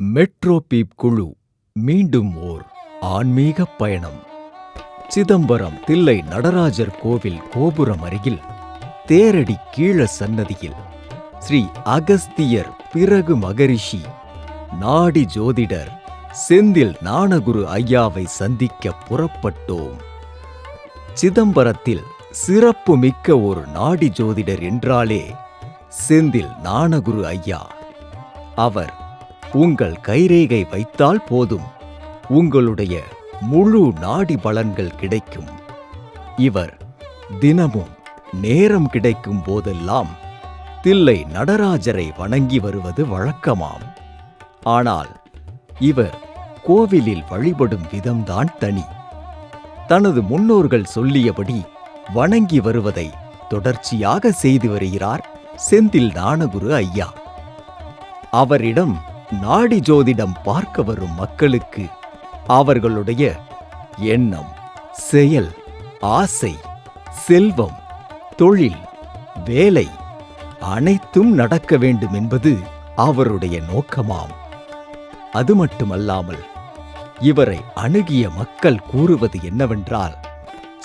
Metro beep குழு மீண்டும் ஓர் ஆன்மீக பயணம். சிதம்பரம் தில்லை நடராஜர் கோவில் கோபுரம் அருகில் தேரடி கீழ சன்னதியில் ஸ்ரீ அகஸ்தியர் பிறகு மகரிஷி நாடி ஜோதிடர் செந்தில் நாணகுரு ஐயாவை சந்திக்க புறப்பட்டோம். சிதம்பரத்தில் சிறப்பு மிக்க ஒரு நாடி ஜோதிடர் என்றாலே செந்தில் நானகுரு ஐயா. அவர் உங்கள் கைரேகை வைத்தால் போதும். உங்களுடைய முழு நாடி பலன்கள் கிடைக்கும். இவர் தினமும் நேரம் கிடைக்கும் போதெல்லாம் தில்லை நடராஜரை வணங்கி வருவது வழக்கமாம். ஆனால் இவர் கோவிலில் வழிபடும் விதம்தான் தனி. தனது முன்னோர்கள் சொல்லியபடி வணங்கி வருவதை தொடர்ச்சியாக செய்து வருகிறார் செந்தில் ஞானகுரு ஐயா. அவரிடம் நாடி ஜோதிடம் பார்க்க வரும் மக்களுக்கு அவர்களுடைய எண்ணம் செயல் ஆசை செல்வம் தொழில் வேலை அனைத்தும் நடக்க வேண்டும் என்பது அவருடைய நோக்கமாம். அது மட்டுமல்லாமல் இவரை அணுகிய மக்கள் கூறுவது என்னவென்றால்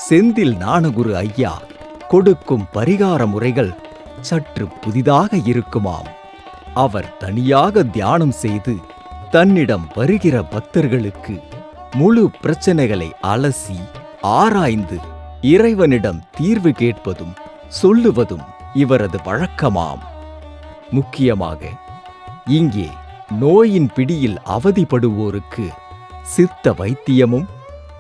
செந்தில் ஞானகுரு ஐயா கொடுக்கும் பரிகார முறைகள் சற்று புதிதாக இருக்குமாம். அவர் தனியாக தியானம் செய்து தன்னிடம் வருகிற பக்தர்களுக்கு முழு பிரச்சனைகளை அலசி ஆராய்ந்து இறைவனிடம் தீர்வு கேட்பதும் சொல்லுவதும் இவரது வழக்கமாம். முக்கியமாக இங்கே நோயின் பிடியில் அவதிப்படுவோருக்கு சித்த வைத்தியமும்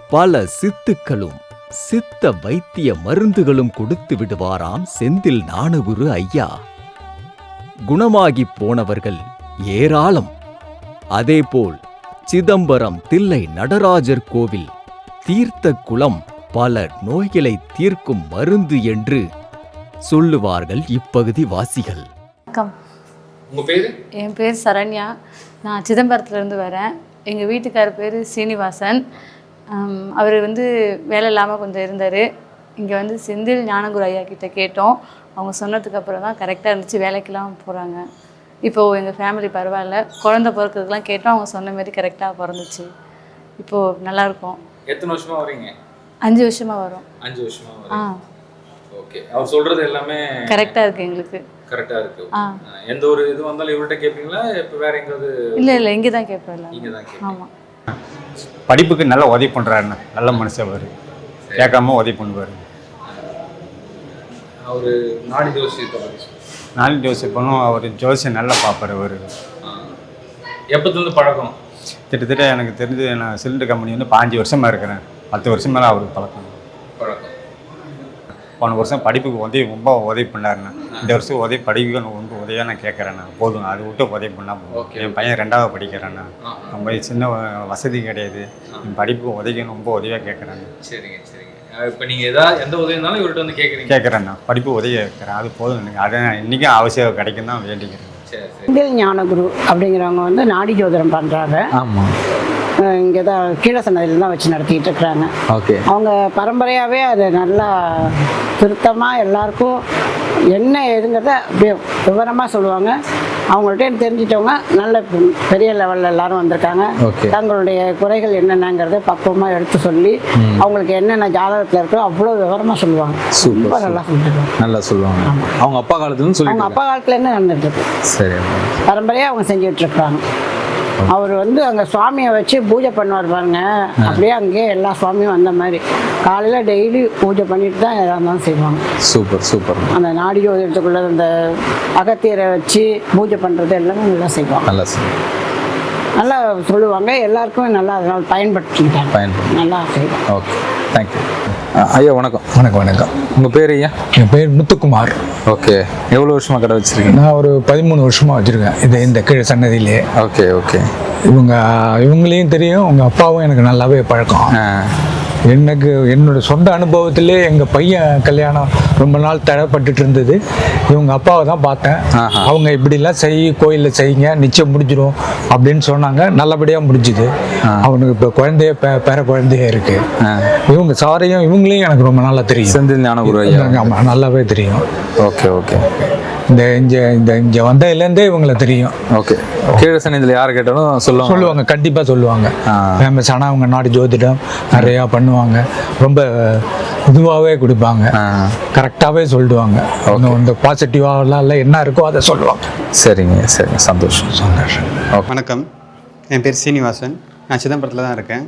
பல சித்துக்களும் சித்த வைத்திய மருந்துகளும் கொடுத்து விடுவாராம் செந்தில் ஞானகுரு ஐயா. குணமாகிப் போனவர்கள் ஏராளம். அதேபோல் சிதம்பரம் தில்லை நடராஜர் கோவில் தீர்த்த குளம் பல நோய்களை தீர்க்கும் மருந்து என்று சொல்லுவார்கள் இப்பகுதி வாசிகள். வணக்கம். உங்க பேரு? என் பேர் சரண்யா. நான் சிதம்பரத்துலேருந்து வரேன். எங்கள் வீட்டுக்காரர் பேர் சீனிவாசன். அவர் வந்து வேலை இல்லாமல் கொஞ்சம் இருந்தார். இங்கே வந்து செந்தில் ஞானகுரு ஐயா கிட்ட கேட்டோம். அவங்க சொன்னதுக்கு அப்புறம் தான் கரெக்டாக இருந்துச்சு வேலைக்கெல்லாம் போகிறாங்க இப்போது எங்கள் ஃபேமிலி பரவாயில்ல. குழந்த பிறக்கிறதுக்கெலாம் கேட்டோம் அவங்க சொன்ன மாதிரி கரெக்டாக பிறந்துச்சு. இப்போது நல்லாயிருக்கும் எத்தனை வருஷமா வரீங்க அஞ்சு வருஷமாக வரும். அஞ்சு வருஷமா ஆ. ஓகே அவர் சொல்றது எல்லாமே கரெக்டாக இருக்குது எங்களுக்கு. கரெக்டா இருக்கு. ஆ. ஆ, எந்த ஒரு இது வந்தாலும் இவர்கிட்ட கேட்பீங்களா இப்ப வேற எங்காவது இல்லை இல்லை இங்கே தான் கேட்போம் எல்லாரும். நீங்க தான் ஆமாம் படிப்புக்கு நல்லா உதவி பண்ணுறாருண்ணே நல்ல மனுஷன் அவர். கேட்காம உதவி பண்ணுவார். அவரு நாடி ஜோசியத்தை. நாலு ஜோசியம் பண்ணும் அவர் ஜோசியம் நல்லா பார்ப்பார் அவர். இருந்து பழக்கம்? கிட்டத்தட்ட எனக்கு தெரிஞ்சு நான் சிலிண்டர் கம்பெனி வந்து பாஞ்சு வருஷமாக இருக்கிறேன். பத்து வருஷம் மேலே அவருக்கு பழக்கம். பழக்கம். போன வருஷம் படிப்புக்கு உதவி ரொம்ப உதவி பண்ணாருண்ணே இந்த வருஷம் உதவி படிப்புக்கு ரொம்ப உதவியாக நான் கேட்குறேண்ணா போதும் அது விட்டு உதவி பண்ணால் போதும். என் பையன் ரெண்டாவது படிக்கிறேண்ணா. ரொம்ப சின்ன வசதி கிடையாது. என் படிப்புக்கு உதவிக்கு ரொம்ப உதவியாக கேட்குறேன் சரிங்க ஆ, இப்ப நீங்க ஏதாவது எந்த உதவி இருந்தாலும் இவர்கிட்ட வந்து கேக்குறீங்க. கேட்குறேன்னா படிப்பு உதவி கேட்குறேன் அது போதும். எனக்கு அதை இன்றைக்கும் அவசியம் கிடைக்கும் தான் வேண்டிக்கிறேன். சரி சரி. செந்தில் ஞானகுரு அப்படிங்கிறவங்க வந்து நாடி ஜோதிடம் பண்ணுறாங்க ஆமாம் இங்கே தான் கீழ சன்னதியில் தான் வச்சு நடத்திட்டு இருக்கிறாங்க. ஓகே. அவங்க பரம்பரையாகவே அது நல்லா திருத்தமாக எல்லாருக்கும் என்ன ஏதுங்கிறத அப்படியே விவரமாக சொல்லுவாங்க. அவங்கள்ட்ட தெரிஞ்சிட்டவங்க நல்ல பெரிய லெவலில் எல்லாரும் வந்திருக்காங்க. தங்களுடைய குறைகள் என்னென்னங்கிறத பக்குவமாக எடுத்து சொல்லி அவங்களுக்கு என்னென்ன ஜாதகத்தில் இருக்கோ அவ்வளோ விவரமாக சொல்லுவாங்க. ரொம்ப நல்லா சொல்லிட்டு நல்லா சொல்லுவாங்க. அவங்க அப்பா காலத்துலன்னு அவங்க சொல்லிட்டு அப்பா காலத்துலேருந்து நடந்துட்டு இருக்கு. சரி பரம்பரையாக அவங்க செஞ்சுட்டு இருக்காங்க அவர் வந்து அங்கே சுவாமியை வச்சு பூஜை பண்ணுவார் பாருங்க. அப்படியே அங்கேயே எல்லா சுவாமியும் வந்த மாதிரி. காலையில் டெய்லி பூஜை பண்ணிட்டு தான் எதாக இருந்தாலும் செய்வாங்க. Super super. அந்த நாடி ஜோதிடத்துக்குள்ள அந்த அகத்தியரை வச்சு பூஜை பண்ணுறது எல்லாமே நல்லா செய்வாங்க. நல்லா நல்லா சொல்லுவாங்க. எல்லாருக்கும் நல்லா அதனால் பயன்படுத்திக்கிட்டாங்க. நல்லா செய்வாங்க. ஓகே. தேங்க்யூ ஐயா வணக்கம். வணக்கம் வணக்கம். உங்கள் பேர் ஐயா? என் பேர் முத்துக்குமார். ஓகே. எவ்வளோ வருஷமாக கடை வச்சிருக்கீங்க? நான் ஒரு பதிமூணு வருஷமாக வச்சுருக்கேன். இது இந்த கீழே சன்னதியிலே. Okay okay. இவங்க இவங்களையும் தெரியும் உங்கள் அப்பாவும் எனக்கு நல்லாவே பழக்கம். எனக்கு என்னோட சொந்த அனுபவத்திலே எங்கள் பையன் கல்யாணம் ரொம்ப நாள் தடைப்பட்டுட்டு இருந்தது. இவங்க அப்பாவை தான் பார்த்தேன். அவங்க இப்படிலாம் செய் கோயிலில் செய்யுங்க நிச்சயம் முடிஞ்சிடும் அப்படின்னு சொன்னாங்க. நல்லபடியாக முடிஞ்சுது. அவனுக்கு இப்போ குழந்தைய பேர குழந்தைய இருக்கு. ஆ. இவங்க சாரையும் இவங்களையும் எனக்கு ரொம்ப நல்லா தெரியும். செந்தில் ஞானகுரு ஆமாம் நல்லாவே தெரியும். Okay okay. இந்த இங்கே இந்த இங்கே வந்ததுலேருந்தே இவங்களை தெரியும். ஓகே கீழே சனிதில் யார் கேட்டாலும் சொல்லுவாங்க. சொல்லுவாங்க கண்டிப்பாக சொல்லுவாங்க. ஃபேமஸ் ஆனால் அவங்க நாடு ஜோதிடம் நிறையா பண்ணுவாங்க. ரொம்ப இதுவாகவே கொடுப்பாங்க. கரெக்டாகவே சொல்லிடுவாங்க இந்த பாசிட்டிவாகலாம் இல்லை என்ன இருக்கோ அதை சொல்லுவாங்க. சரிங்க சரிங்க. சந்தோஷம். சந்தோஷம். வணக்கம். என் பேர் சீனிவாசன். நான் சிதம்பரத்தில் தான் இருக்கேன்.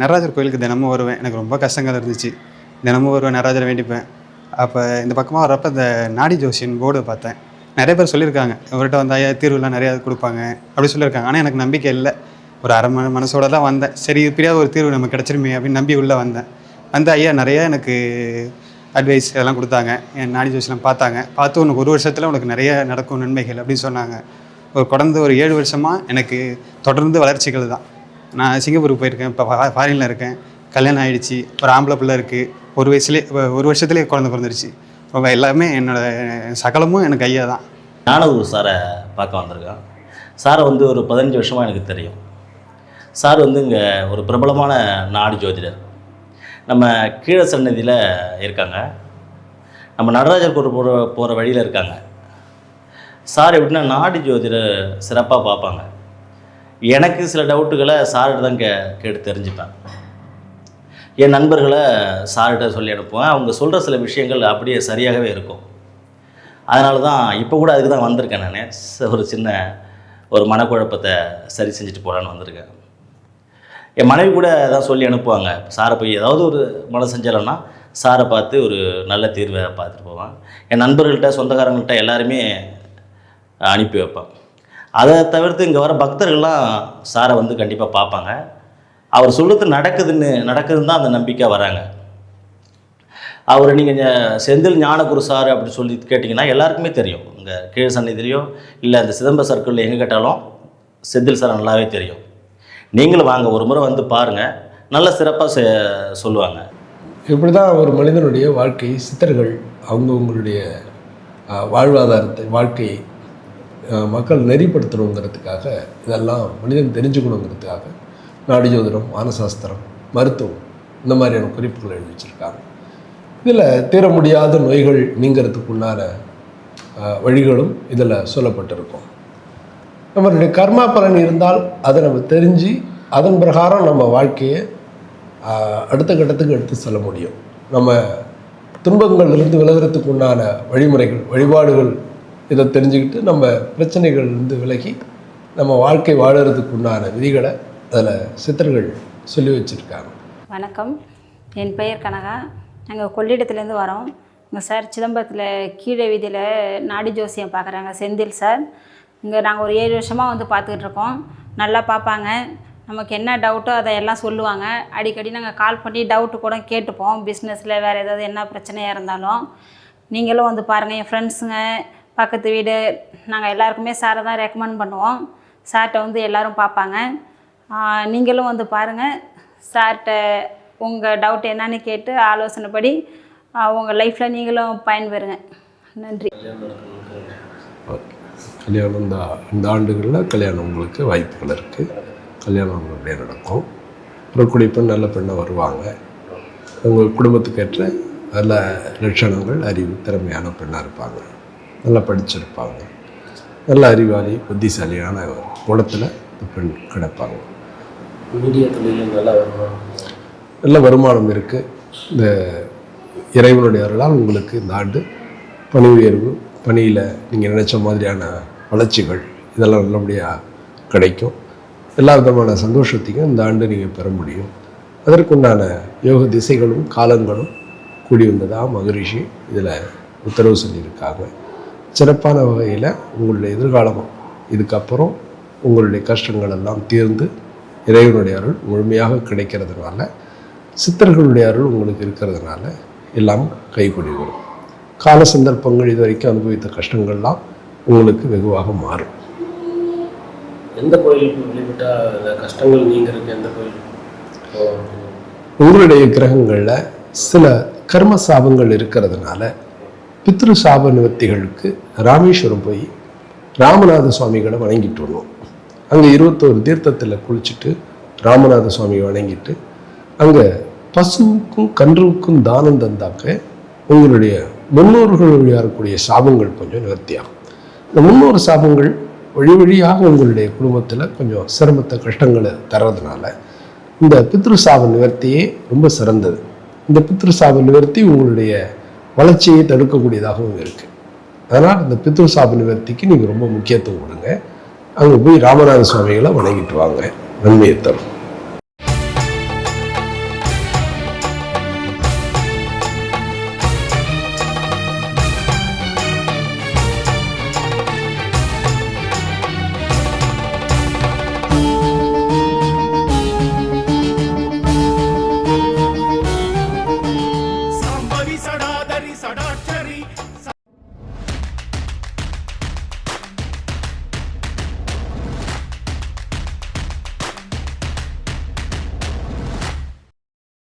நடராஜர் கோயிலுக்கு தினமும் வருவேன். எனக்கு ரொம்ப கஷ்டங்கள் இருந்துச்சு. தினமும் வருவேன் நடராஜரை வேண்டிப்பேன். அப்போ இந்த பக்கமாக வரப்போ இந்த நாடி ஜோஷின் போர்டு பார்த்தேன். நிறைய பேர் சொல்லியிருக்காங்க. இவர்கிட்ட வந்து ஐயா தீர்வுலாம் நிறையா கொடுப்பாங்க. அப்படி சொல்லியிருக்காங்க. ஆனால் எனக்கு நம்பிக்கை இல்லை. ஒரு அரை மன மனசோட தான் வந்தேன். சரி இப்படியாவது ஒரு தீர்வு நமக்கு கிடச்சிருமே அப்படின்னு நம்பி உள்ளே வந்தேன். வந்து ஐயா நிறையா எனக்கு அட்வைஸ் இதெல்லாம் கொடுத்தாங்க. என் நாடி ஜோசியெலாம் பார்த்தாங்க. பார்த்து உனக்கு ஒரு வருஷத்தில் உனக்கு நிறைய நடக்கும் நன்மைகள் அப்படின்னு சொன்னாங்க. ஒரு கடந்த ஒரு ஏழு வருஷமாக எனக்கு தொடர்ந்து வளர்ச்சிகள் தான். நான் சிங்கப்பூருக்கு போயிருக்கேன். இப்போ ஃபாரினில் இருக்கேன். கல்யாணம் ஆகிடுச்சி ஒரு ஆம்பளை பிள்ளை இருக்குது ஒரு வயசுலேயே ஒரு வருஷத்துலேயே குழந்தை பிறந்துருச்சு. அவங்க எல்லாமே என்னோட சகலமும் எனக்கு ஐயா தான். ஞானகுரு சாரை பார்க்க வந்திருக்கேன். சாரை வந்து ஒரு பதினஞ்சு வருஷமாக எனக்கு தெரியும். சார் வந்து இங்கே ஒரு பிரபலமான நாடு ஜோதிடர். நம்ம கீழ சன்னதியில் இருக்காங்க. நம்ம நடராஜர் கூட போகிற போகிற வழியில் இருக்காங்க. சார் எப்படின்னா நாடு ஜோதிடர் சிறப்பாக பார்ப்பாங்க. எனக்கு சில டவுட்டுகளை சார்கிட்ட தான் கே கேட்டு தெரிஞ்சுப்பேன். என் நண்பர்களை சார்கிட்ட சொல்லி அனுப்புவேன். அவங்க சொல்கிற சில விஷயங்கள் அப்படியே சரியாகவே இருக்கும். அதனால தான் இப்போ கூட அதுக்கு தான் வந்திருக்கேன் நான். ஒரு சின்ன ஒரு மனக்குழப்பத்தை சரி செஞ்சுட்டு போகலான்னு வந்திருக்கேன். என் மனைவி கூட தான் சொல்லி அனுப்புவாங்க. சாரை போய் ஏதாவது ஒரு மன செஞ்சலன்னா சாரை பார்த்து ஒரு நல்ல தீர்வை பார்த்துட்டு போவேன். என் நண்பர்கள்ட்ட சொந்தக்காரங்கள்ட்ட எல்லாருமே அனுப்பி வைப்பேன். அதை தவிர்த்து இங்கே வர பக்தர்கள்லாம் சாரை வந்து கண்டிப்பாக பார்ப்பாங்க. அவர் சொல்லுறது நடக்குதுன்னு நடக்குதுன்னு தான் அந்த நம்பிக்கை வராங்க. அவர் நீங்கள் செந்தில் ஞானகுரு சார் அப்படி சொல்லி கேட்டிங்கன்னா எல்லாருக்குமே தெரியும். இங்கே கீழ் சன்னிதிலையோ இல்லை அந்த சிதம்பர சர்க்கிளில் எங்கே கேட்டாலும் செந்தில் சார் நல்லாவே தெரியும். நீங்களும் வாங்க ஒரு முறை வந்து பாருங்கள் நல்ல சிறப்பாக செ சொல்லுவாங்க. இப்படி தான் ஒரு மனிதனுடைய வாழ்க்கை சித்தர்கள் அவங்கவுங்களுடைய வாழ்வாதாரத்தை வாழ்க்கையை மக்கள் நெறிப்படுத்தணுங்கிறதுக்காக இதெல்லாம் மனிதன் தெரிஞ்சுக்கணுங்கிறதுக்காக நாடு ஜோதிடம் வானசாஸ்திரம் மருத்துவம் இந்த மாதிரியான குறிப்புகள் எழுதி வச்சுருக்காங்க. இதில் தீர முடியாத நோய்கள் நீங்கிறதுக்குண்டான வழிகளும் இதில் சொல்லப்பட்டிருக்கும். நம்மளுடைய கர்மா பலன் இருந்தால் அதை நம்ம தெரிஞ்சு அதன் பிரகாரம் நம்ம வாழ்க்கையை அடுத்த கட்டத்துக்கு எடுத்து செல்ல முடியும். நம்ம துன்பங்கள்லேருந்து விலகிறதுக்கு உண்டான வழிமுறைகள் வழிபாடுகள் இதை தெரிஞ்சுக்கிட்டு நம்ம பிரச்சனைகள்லேருந்து விலகி நம்ம வாழ்க்கை வாழறதுக்கு உண்டான விதிகளை அதில் சித்தர்கள் சொல்லி வச்சுருக்காங்க. வணக்கம். என் பெயர் கனகா. நாங்கள் கொள்ளிடத்துலேருந்து வரோம். இங்கே சார் சிதம்பரத்தில் கீழே வீதியில் நாடி ஜோசியம் பார்க்குறாங்க செந்தில் சார். இங்கே நாங்கள் ஒரு ஏழு வருஷமாக வந்து பார்த்துக்கிட்டு இருக்கோம். நல்லா பார்ப்பாங்க நமக்கு என்ன டவுட்டோ அதை எல்லாம் சொல்லுவாங்க. அடிக்கடி நாங்கள் கால் பண்ணி டவுட்டு கூட கேட்டுப்போம். பிஸ்னஸில் வேறு ஏதாவது என்ன பிரச்சனையாக இருந்தாலும். நீங்களும் வந்து பாருங்கள் என் ஃப்ரெண்ட்ஸுங்க பக்கத்து வீடு நாங்கள் எல்லாருக்குமே சாரை தான் ரெக்கமெண்ட் பண்ணுவோம். சார்கிட்ட வந்து எல்லோரும் பார்ப்பாங்க நீங்களும் வந்து பாருங்கள் சார்கிட்ட உங்கள் டவுட் என்னன்னு கேட்டு ஆலோசனைப்படி உங்கள் லைஃப்பில் நீங்களும் பயன்பெறுங்க. நன்றி. ஓகே கல்யாணம் இந்த இந்த ஆண்டுகளில் கல்யாணம் உங்களுக்கு வாய்ப்புகள் இருக்குது கல்யாணம் உங்களுடைய நடக்கும். வரக்கூடிய பெண் நல்ல பெண்ணை வருவாங்க. உங்கள் குடும்பத்துக்கேற்ற நல்ல லட்சணங்கள் அறிவு திறமையான பெண்ணாக இருப்பாங்க. நல்லா படிச்சிருப்பாங்க. நல்ல அறிவாளி புத்திசாலியான குணத்தில் இந்த பெண் கிடப்பாங்க. மீடியா தொழிலில் நல்லா வருமானம்? நல்ல வருமானம் இருக்குது இந்த இறைவனுடைய அருளால் உங்களுக்கு இந்த ஆண்டு பணி உயர்வு பணியில் நீங்கள் நினச்ச மாதிரியான வளர்ச்சிகள் இதெல்லாம் நல்லபடியாக கிடைக்கும். எல்லா விதமான சந்தோஷத்தையும் இந்த ஆண்டு நீங்கள் பெற முடியும். அதற்குண்டான யோக திசைகளும் காலங்களும் கூடி வந்ததாக மகரிஷி இதில் உத்தரவு சொல்லியிருக்காங்க. சிறப்பான வகையில் உங்களுடைய எதிர்காலம் இதுக்கப்புறம் உங்களுடைய கஷ்டங்கள் எல்லாம் தீர்ந்து இறைவனுடைய அருள் முழுமையாக கிடைக்கிறதுனால சித்தர்களுடைய அருள் உங்களுக்கு இருக்கிறதுனால எல்லாம் கைகூடி வரும் கால சந்தர்ப்பங்கள் இது வரைக்கும் அனுபவித்த கஷ்டங்கள்லாம் உங்களுக்கு வெகுவாக மாறும். எந்த கோயிலுக்கு கஷ்டங்கள் நீங்கிறதுக்கு எந்த கோயில்? உங்களுடைய கிரகங்களில் சில கர்ம சாபங்கள் இருக்கிறதுனால பித்ரு சாப நிவர்த்திகளுக்கு ராமேஸ்வரம் போய் ராமநாத சுவாமிகளை வணங்கிட்டு வரணும். அங்கே இருபத்தோரு தீர்த்தத்தில் குளிச்சுட்டு ராமநாத சுவாமியை வணங்கிட்டு அங்கே பசுவுக்கும் கன்றுவுக்கும் தானம் தந்தாக்க உங்களுடைய முன்னோர்கள் வழியாக இருக்கக்கூடிய சாபங்கள் கொஞ்சம் நிவர்த்தியாகும். இந்த முன்னோர் சாபங்கள் வழி வழியாக உங்களுடைய குடும்பத்தில் கொஞ்சம் சிரமத்தை கஷ்டங்களை தர்றதுனால இந்த பித்ரு சாப நிவர்த்தியே ரொம்ப சிறந்தது. இந்த பித்ரு சாப நிவர்த்தி உங்களுடைய வளர்ச்சியை தடுக்கக்கூடியதாகவும் இருக்குது அதனால் இந்த பித்ரு சாப நிவர்த்திக்கு நீங்கள் ரொம்ப முக்கியத்துவம் கொடுங்க. அங்கே போய் ராமநாத சுவாமிகளை வணங்கிட்டு வாங்க நன்மையை தரும்.